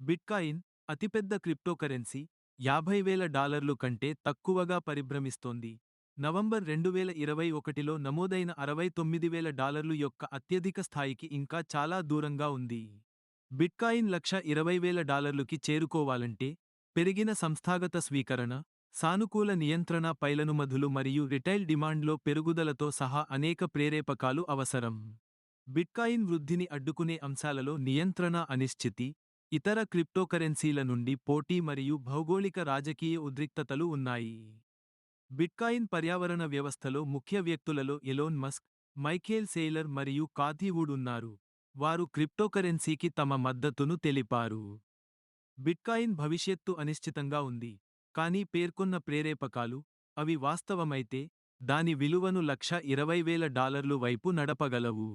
Bitcoin అతిపెద్ద cryptocurrency యాభై వేల డాలర్లు కంటే తక్కువగా పరిభ్రమిస్తోంది. నవంబర్ రెండు వేల ఇరవై ఒకటిలో నమోదైన అరవై తొమ్మిది వేల డాలర్లు యొక్క అత్యధిక స్థాయికి ఇంకా చాలా దూరంగా ఉంది. బిట్కాయిన్ లక్ష ఇరవై వేల డాలర్లుకి చేరుకోవాలంటే పెరిగిన సంస్థాగత స్వీకరణ సానుకూల నియంత్రణ పైలనుమధులు మరియు రిటైల్ డిమాండ్లో పెరుగుదలతో సహా అనేక ప్రేరేపకాలు అవసరం. బిట్కాయిన్ వృద్ధిని అడ్డుకునే అంశాలలో నియంత్రణ అనిశ్చితి ఇతర క్రిప్టోకరెన్సీల నుండి పోటీ మరియు భౌగోళిక రాజకీయ ఉద్రిక్తతలు ఉన్నాయి. బిట్కాయిన్ పర్యావరణ వ్యవస్థలో ముఖ్య వ్యక్తులలో ఎలోన్ మస్క్ మైఖేల్ సేలర్ మరియు కాథీవుడ్ ఉన్నారు. వారు క్రిప్టోకరెన్సీకి తమ మద్దతును తెలిపారు. బిట్కాయిన్ భవిష్యత్తు అనిశ్చితంగా ఉంది. కానీ పేర్కొన్న ప్రేరేపకాలు అవి వాస్తవమైతే దాని విలువను లక్ష ఇరవై వేల డాలర్లు వైపు నడపగలవు.